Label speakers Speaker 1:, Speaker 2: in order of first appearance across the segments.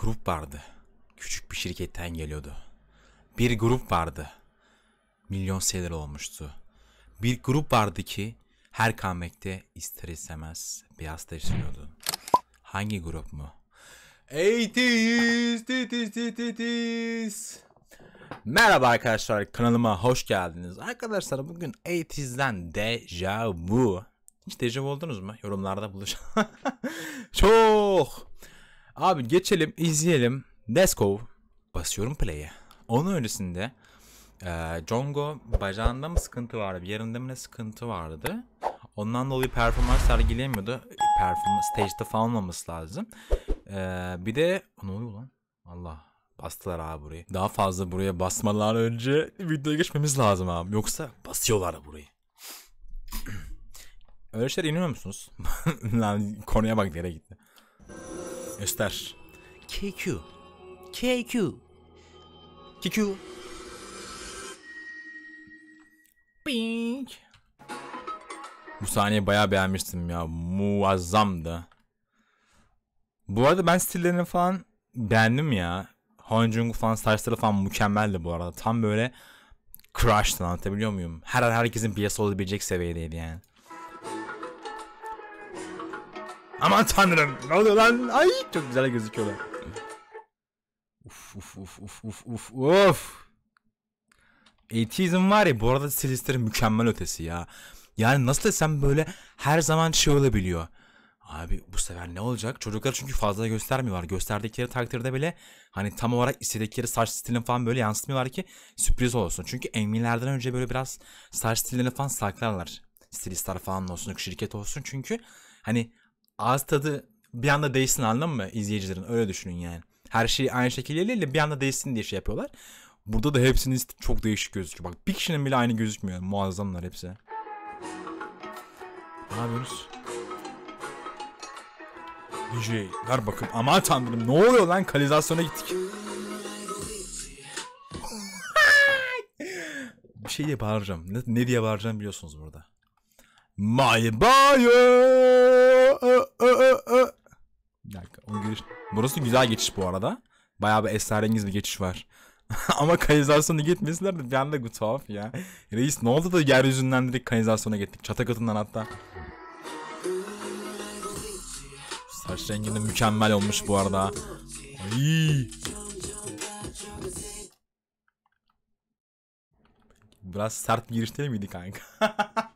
Speaker 1: Grup vardı. Küçük bir şirketten geliyordu. Bir grup vardı. Milyon seneler olmuştu. Bir grup vardı ki her comeback'te ister istemez beyaz taşıyordu. Hangi grup mu? 80's, titis, titis. Merhaba arkadaşlar kanalıma hoş geldiniz. Arkadaşlar bugün 80'den Deja Vu. Hiç Deja Vu oldunuz mu? Yorumlarda buluş. Çok. Abi geçelim izleyelim. Go. Basıyorum play'e. Onun öncesinde e, Jongo bacağında mı sıkıntı vardı? Bir yerinde mi ne sıkıntı vardı? Ondan dolayı performans sergileyemiyordu. Performans stage'de falan olmaması lazım. E, bir de ne oluyor lan? Allah bastılar abi burayı. Daha fazla buraya basmadan önce videoya geçmemiz lazım abi. Yoksa basıyorlar burayı. Öyle şeyler inanıyor musunuz? Lan konuya bak nereye gitti. Göster. KQ. KQ. KQ. Bing. Bu sahneyi bayağı beğenmiştim ya. Muazzamdı. Bu arada ben stillerini falan beğendim ya. Honjung falan saçları falan mükemmeldi bu arada. Tam böyle crush'tı anlatabiliyor muyum? Her an herkesin piyasa olabilecek seviyedeydi yani. Aman tanrım ne oluyor lan? Ay çok güzel gözüküyorlar. Uf uf uf uf uf uf uf. Atheism var ya bu arada stilistleri mükemmel ötesi ya. Yani nasıl desem böyle her zaman şey olabiliyor. Abi bu sefer ne olacak? Çocuklar çünkü fazla göstermiyorlar. Gösterdikleri takdirde bile hani tam olarak istedikleri saç stilini falan böyle yansıtmıyorlar ki sürpriz olsun. Çünkü Emmy'lerden önce böyle biraz saç stillerini falan saklarlar. Stilistler falan olsun, şirket olsun. Çünkü hani ağız tadı bir anda değişsin anladın mı izleyicilerin? Öyle düşünün yani. Her şey aynı şekilde değil de bir anda değişsin diye şey yapıyorlar. Burada da hepsinin çok değişik gözüküyor. Bak bir kişinin bile aynı gözükmüyor. Muazzamlar hepsi. Ne yapıyorsunuz? DJ ver bakın. Aman tanrım ne oluyor lan? Kalizasyona gittik. bir şey diye bağıracağım. Ne, ne diye bağıracağım biliyorsunuz burada. My bio. Bir dakika. O giriş. Burası güzel geçiş bu arada. Bayağı bir esrarengiz bir geçiş var. Ama kanalizasyona gitmesiler de bir anda tuhaf ya. Reis ne oldu da yeryüzünden direkt kanalizasyona gittik. Çatı katından hatta. Saç renginde mükemmel olmuş bu arada. Ay. Biraz sert bir giriş değil miydi kanka?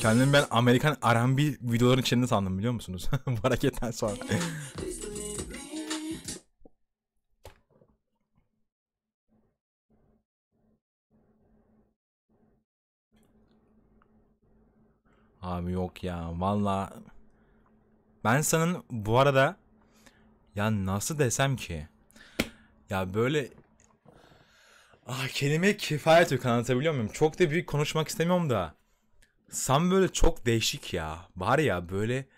Speaker 1: Kendimi ben Amerikan R&B videoların içinde sandım biliyor musunuz? Bu hareketten sonra. Abi yok ya valla ben sanın bu arada ya nasıl desem ki ya böyle ah kelime kifayet yok anlatabiliyor muyum? Çok da büyük konuşmak istemiyorum da Sam böyle çok değişik ya. Var ya böyle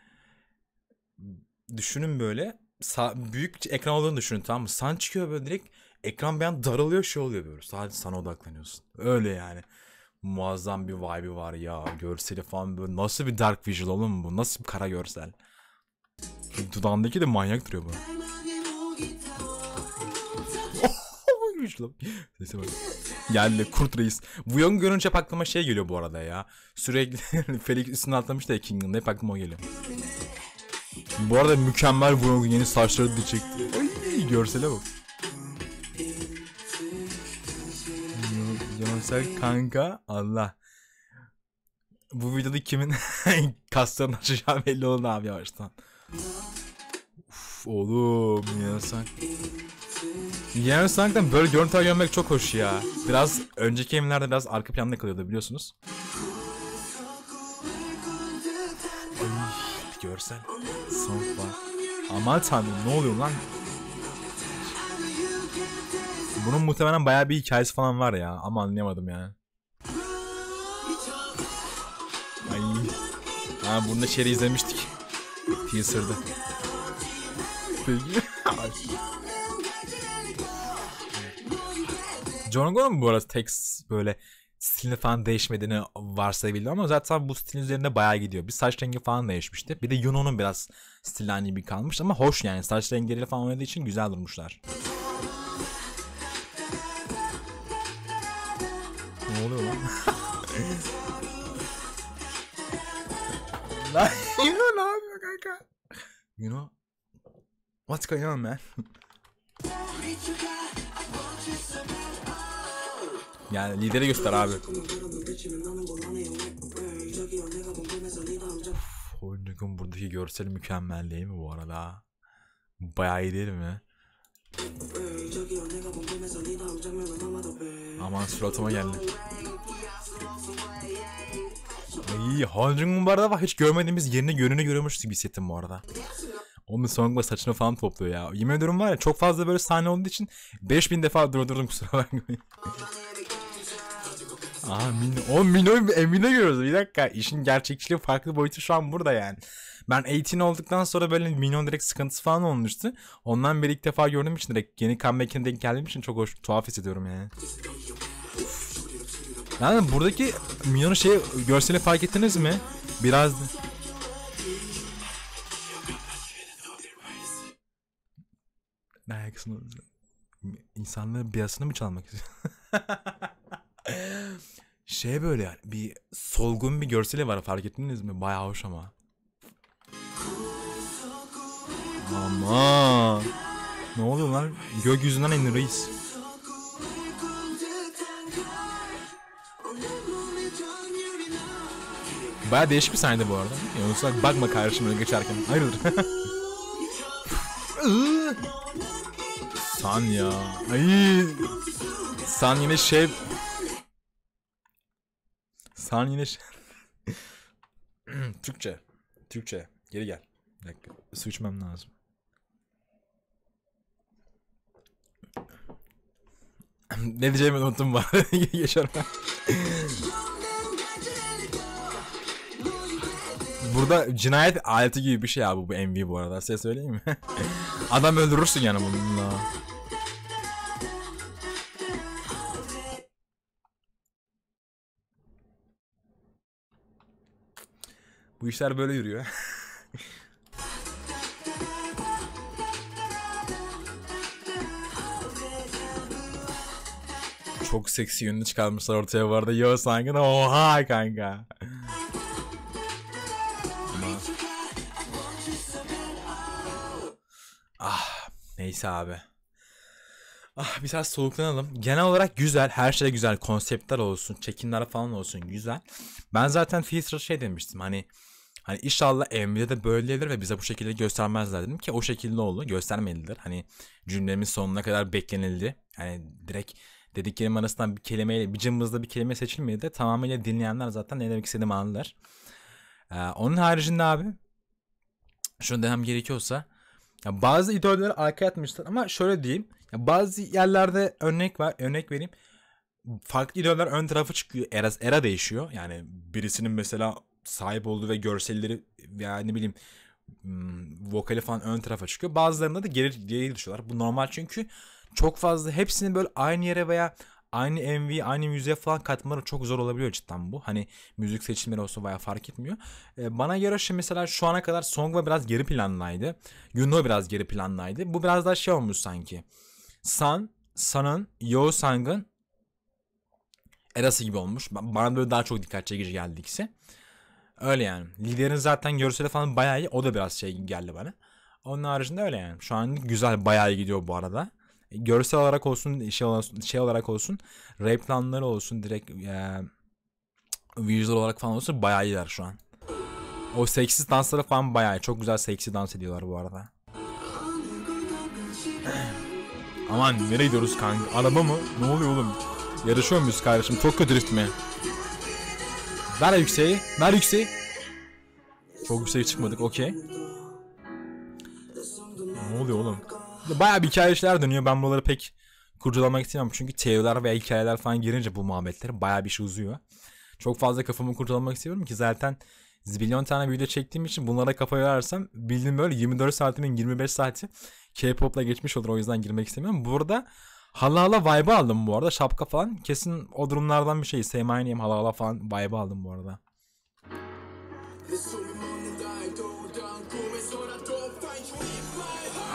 Speaker 1: düşünün böyle sağ, büyük ekran olduğunu düşünün tamam mı? San çıkıyor böyle direkt ekran bir an daralıyor şey oluyor böyle. Sadece sana odaklanıyorsun. Öyle yani. Muazzam bir vibe'i var ya. Görseli falan böyle. Nasıl bir dark visual oğlum bu? Nasıl bir kara görsel? Dudağındaki de manyak duruyor bu. Sese bak. Geldi kurt reis. Bu yön görünce hep aklıma şey geliyor bu arada ya. Sürekli Felix üstüne atlamış da King'in hep aklıma o geliyor. Bu arada mükemmel yön yeni saçları da çekti. Ay, görsele bak. Yonsel kanka Allah. Bu videoda kimin kaslarını açacağı belli oldu abi yavaştan. Uf oğlum Yonsel. Yeni Snack'tan böyle görüntüler görmek çok hoş ya. Biraz önceki eminlerde biraz arka planda kalıyordu biliyorsunuz. Ay, görsel. Sound var. Aman tanrım ne oluyor lan? Bunun muhtemelen bayağı bir hikayesi falan var ya ama anlayamadım yani. Ay. Ha bunu da şeyi izlemiştik. Teaser'da. Peki. John Gon'un bu arada tek böyle stilini falan değişmediğini varsayabildim ama zaten bu stilin üzerinde bayağı gidiyor. Bir saç rengi falan değişmişti. Bir de Yuno'nun biraz stili aynı gibi kalmış ama hoş yani. Saç renkleriyle falan oynadığı için güzel durmuşlar. ne oluyor lan? Lan Yuno ne yapıyor kanka? Yuno What's going on man? Yani lideri göster abi. Oyuncunun buradaki görsel mükemmel değil mi bu arada? Bayağı iyi değil mi? Aman suratıma geldi. Ay, Hanjung'un bu arada bak hiç görmediğimiz yerini yönünü görüyormuşuz gibi hissettim bu arada. Onun Song'la saçını falan topluyor ya. Yemin ediyorum var ya çok fazla böyle sahne olduğu için 5000 defa durdurdum kusura bakmayın. Aa Mino. O Mino Emine görüyoruz. Bir dakika. işin gerçekçiliği farklı boyutu şu an burada yani. Ben 18 olduktan sonra böyle Mino direkt sıkıntısı falan olmuştu. Ondan beri ilk defa gördüğüm için direkt yeni comeback'ine denk geldiğim için çok hoş, tuhaf hissediyorum yani. Yani buradaki Mino'nun şey görseli fark ettiniz mi? Biraz ne ayaksını insanların biyasını mı çalmak istiyor? şey böyle yani bir solgun bir görseli var fark ettiniz mi? Bayağı hoş ama. Ama ne oluyor lan? Gökyüzünden indi reis. Baya değişik bir sahne bu arada. Yoksa bakma karşıma geçerken. Hayırdır? San ya. Ay. San yine şey... San yine. Türkçe. Türkçe. Geri gel. Bir dakika. Su içmem lazım. ne diyeceğimi unuttum bari. Yaşar Burada cinayet aleti gibi bir şey abi bu MV bu arada. Size söyleyeyim mi? Adam öldürürsün yani bununla. Bu işler böyle yürüyor. Çok seksi yönünü çıkarmışlar ortaya bu arada. Yo sanki oha kanka. Ah neyse abi. Ah biraz soluklanalım. Genel olarak güzel. Her şey güzel. Konseptler olsun. Çekimler falan olsun. Güzel. Ben zaten Feature şey demiştim. Hani Hani inşallah Emre'de de böyledir ve bize bu şekilde göstermezler dedim ki o şekilde oldu. Göstermelidir. Hani cümlemin sonuna kadar beklenildi. Hani direkt dediklerim arasından bir kelimeyle bir cımbızda bir kelime seçilmedi de tamamıyla dinleyenler zaten ne demek istediğimi anlar. Ee, onun haricinde abi şunu demem gerekiyorsa ya bazı idolleri arkaya atmışlar ama şöyle diyeyim. Ya bazı yerlerde örnek var, örnek vereyim. Farklı idoller ön tarafı çıkıyor. Era, era değişiyor. Yani birisinin mesela sahip olduğu ve görselleri veya ne bileyim hmm, vokali falan ön tarafa çıkıyor. Bazılarında da geri, geri düşüyorlar. Bu normal çünkü çok fazla hepsini böyle aynı yere veya aynı MV, aynı müziğe falan katmaları çok zor olabiliyor cidden bu. Hani müzik seçimleri olsa veya fark etmiyor. Ee, bana göre şimdi mesela şu ana kadar Songva biraz geri planlaydı. Yuno biraz geri planlaydı. Bu biraz daha şey olmuş sanki. San, San'ın, Yo Sang'ın erası gibi olmuş. Bana böyle daha çok dikkat çekici geldi ikisi. Öyle yani. Liderin zaten görseli falan bayağı iyi. O da biraz şey geldi bana. Onun haricinde öyle yani. Şu an güzel bayağı iyi gidiyor bu arada. E, görsel olarak olsun, şey, olsun, şey olarak olsun, rap planları olsun, direkt e, visual olarak falan olsun bayağı iyiler şu an. O seksi dansları falan bayağı iyi. Çok güzel seksi dans ediyorlar bu arada. Aman nereye gidiyoruz kanka? Araba mı? Ne oluyor oğlum? Yarışıyor muyuz kardeşim? Kötü drift mi? Ver yükseği. Ver yükseği. Çok yüksek çıkmadık. Okey. Ne oluyor oğlum? Baya bir hikaye işler dönüyor. Ben buraları pek kurcalamak istemiyorum. Çünkü teoriler veya hikayeler falan girince bu muhabbetler baya bir şey uzuyor. Çok fazla kafamı kurcalamak istiyorum ki zaten zibilyon tane video çektiğim için bunlara kafa yorarsam bildiğim böyle 24 saatimin 25 saati K-pop'la geçmiş olur. O yüzden girmek istemiyorum. Burada Hala hala vibe aldım bu arada. Şapka falan. Kesin o durumlardan bir şey. Say my name hala hala falan vibe aldım bu arada.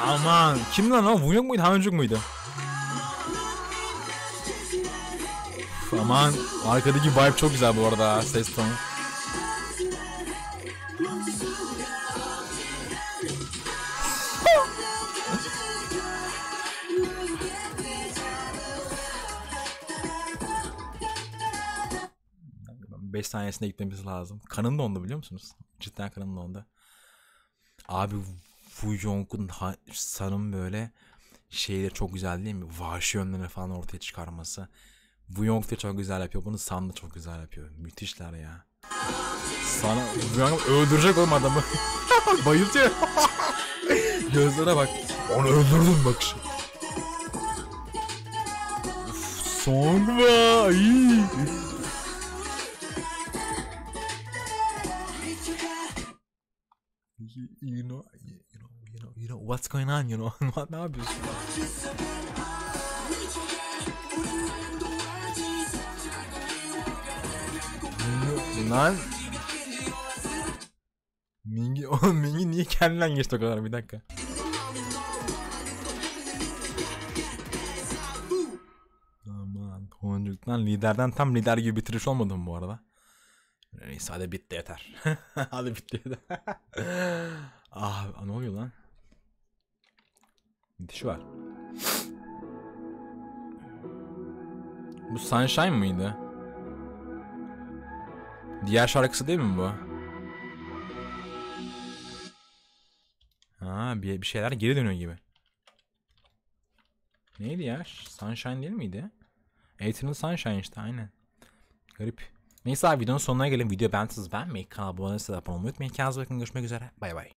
Speaker 1: Aman. Kim lan o? Wuyong muydu? Hancuk muydu? Aman. Arkadaki vibe çok güzel bu arada. Ses tonu. Beş saniyesinde gitmemiz lazım. Kanım dondu biliyor musunuz? Cidden kanım dondu. Abi Wu Jong'un sanım böyle şeyleri çok güzel değil mi? Vahşi yönlerini falan ortaya çıkarması. Wu Yong da çok güzel yapıyor. Bunu San da çok güzel yapıyor. Müthişler ya. Sana Wu Yong öldürecek oğlum adamı. Bayıltıyor. Gözlere bak. Onu öldürdüm bakışı. Sonra iyi. You, know, you, know, you know, you know what's going on, you know, ne yapıyorsun? Lan Mingi, oğlum Mingi niye kendinden geçti o kadar bir dakika. Aman Toncuk'tan liderden tam lider gibi bitiriş olmadı mı bu arada? Neyse hadi bitti yeter. hadi bitti yeter. ah ne oluyor lan? Bitiş var. Bu Sunshine mıydı? Diğer şarkısı değil mi bu? Ha bir, bir şeyler geri dönüyor gibi. Neydi ya? Sunshine değil miydi? Eternal Sunshine işte aynen. Garip. Neyse abi videonun sonuna gelin. Video beğendiyseniz beğenmeyi, kanala abone olmayı, abone olmayı unutmayın. Kendinize bakın. Görüşmek üzere. Bay bay.